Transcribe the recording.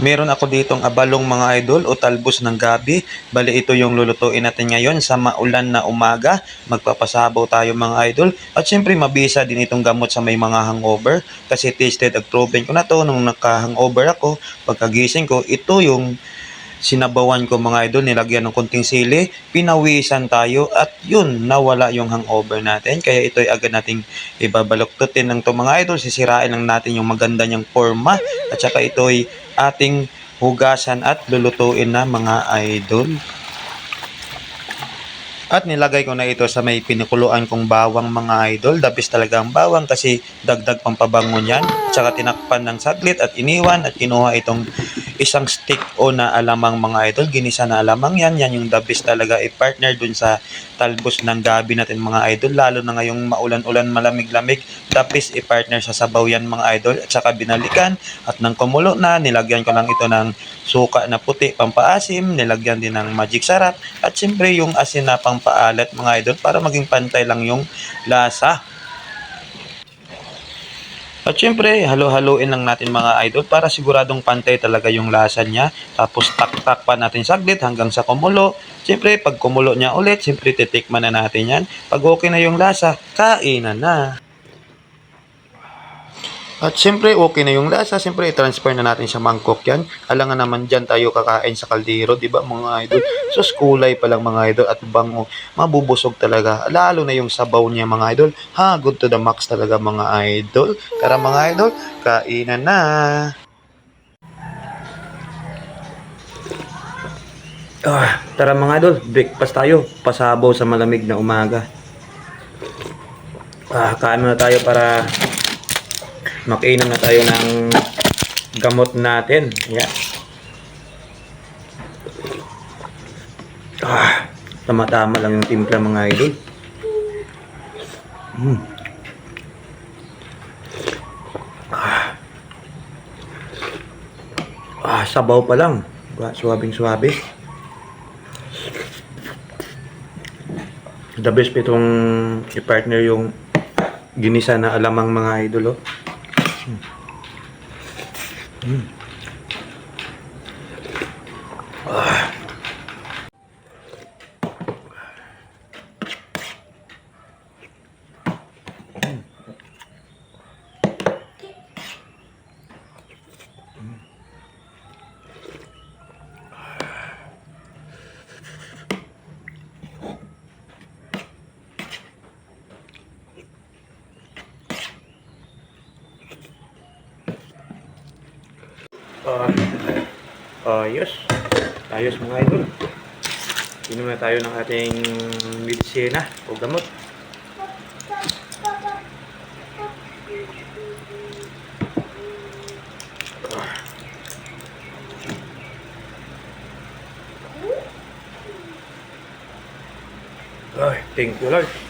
Meron ako ditong abalong mga idol o talbos ng gabi. Bali ito yung lulutuin natin ngayon sa maulan na umaga. Magpapasabaw tayo mga idol. At syempre mabisa din itong gamot sa may mga hangover. Kasi tasted at proven ko na to nung naka-hangover ako. Pagkagising ko, ito yung sinabawan ko mga idol, nilagyan ng konting sili, pinawisan tayo at yun, nawala yung hangover natin. Kaya ito ay agad nating ibabaluktutin ng to mga idol, sisirain lang natin yung maganda niyang forma at saka ito ay ating hugasan at lulutuin na mga idol. At nilagay ko na ito sa may pinukuluan kong bawang mga idol. Best talaga ang bawang kasi dagdag pampabango niyan. Tsaka tinakpan ng saglit at iniwan at kinuha itong isang stick o na alamang mga idol. Ginisa na alamang yan. Yan yung the best talaga i-partner dun sa talbos ng gabi natin mga idol. Lalo na ngayong maulan-ulan malamig-lamig. The best i-partner sa sabaw yan mga idol. At saka binalikan at nang kumulo na nilagyan ko lang ito ng suka na puti pampaasim. Nilagyan din ng magic sarap. At siyempre yung asin na pampaalat mga idol para maging pantay lang yung lasa. At syempre, halo-haloin lang natin mga idol para siguradong pantay talaga yung lasa niya. Tapos tak-tak pa natin saglit hanggang sa kumulo. Syempre, pag kumulo niya ulit, syempre titikman na natin yan. Pag okay na yung lasa, kainan na. At syempre, okay na yung lasa. Syempre, i-transfer na natin sa mangkok yan. Alangan naman dyan tayo kakain sa kaldero, di ba mga idol? So, kulay pa lang mga idol at bango. Mabubusog talaga. Lalo na yung sabaw niya mga idol. Ha, good to the max talaga mga idol. Tara mga idol, kainan na. Ah, tara mga idol, breakfast tayo. Pasabaw sa malamig na umaga. Ah, kain na tayo para makainom na tayo ng gamot natin. Yeah. Ah, tama-tama lang yung timpla mga idol. Mm. Ah. ah, sabaw pa lang. Diba? Suwabing suwabe. The best pa itong i-partner yung ginisa na alamang mga idol. Oh. Mm. Ah. Ah, ayos. Ayos mga idol. Inom na tayo ng ating medisina o gamot. Ay, thank you Lord.